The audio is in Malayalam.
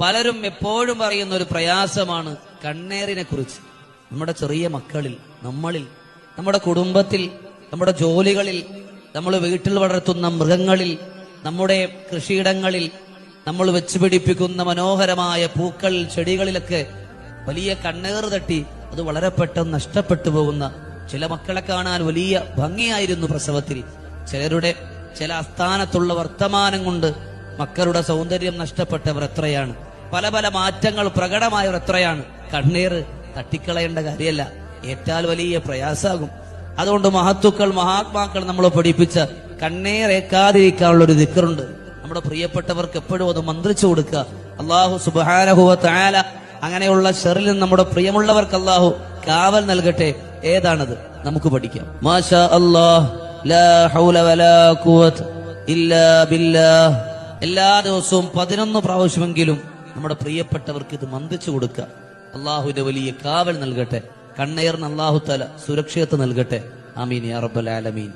പലരും എപ്പോഴും പറയുന്ന ഒരു പ്രയാസമാണ് കണ്ണേറിനെ കുറിച്ച്. നമ്മുടെ ചെറിയ മക്കളിൽ നമ്മളിൽ നമ്മുടെ കുടുംബത്തിൽ നമ്മുടെ ജോലികളിൽ നമ്മൾ വീട്ടിൽ വളർത്തുന്ന മൃഗങ്ങളിൽ നമ്മുടെ കൃഷിയിടങ്ങളിൽ നമ്മൾ വെച്ച് പിടിപ്പിക്കുന്ന മനോഹരമായ പൂക്കൾ ചെടികളിലൊക്കെ വലിയ കണ്ണേറ് തട്ടി അത് വളരെ പെട്ടെന്ന് നഷ്ടപ്പെട്ടു പോകുന്ന ചില മക്കളെ കാണാൻ വലിയ ഭംഗിയായിരുന്നു പ്രസവത്തിൽ. ചിലരുടെ ചില അസ്ഥാനത്തുള്ള വർത്തമാനം കൊണ്ട് മക്കളുടെ സൗന്ദര്യം നഷ്ടപ്പെട്ടവർ എത്രയാണ്. പല പല മാറ്റങ്ങൾ പ്രകടമായവർ എത്രയാണ്? കണ്ണീർ തട്ടിക്കളയേണ്ട കാര്യമല്ല. ഏറ്റാൽ വലിയ പ്രയാസാകും അതുകൊണ്ട് മഹത്തുക്കൾ മഹാത്മാക്കൾ നമ്മൾ പഠിപ്പിച്ച കണ്ണീറേക്കാതിരിക്കാനുള്ള ഒരു ദിക്കറുണ്ട് നമ്മുടെ പ്രിയപ്പെട്ടവർക്ക് എപ്പോഴും അത് മന്ത്രിച്ചു കൊടുക്കുക. അള്ളാഹു സുബാനഹുവ താല അങ്ങനെയുള്ള ഷെറിൽ നിന്ന് നമ്മുടെ പ്രിയമുള്ളവർക്ക് അള്ളാഹു കാവൽ നൽകട്ടെ. ഏതാണത്? നമുക്ക് പഠിക്കാം. മാഷാ അല്ലാഹ് ലാ ഹൗല വലാ ഇല്ലാ ബില്ലാഹ്. എല്ലാ ദിവസവും പതിനൊന്ന് പ്രാവശ്യമെങ്കിലും നമ്മുടെ പ്രിയപ്പെട്ടവർക്ക് ഇത് മന്ദിച്ചു കൊടുക്കുക. അള്ളാഹുവിന്റെ വലിയ കാവൽ നൽകട്ടെ. കണ്ണേർന്ന് അള്ളാഹു തല സുരക്ഷിതത്വം നൽകട്ടെ. ആമീൻ യാ റബ്ബൽ ആലമീൻ.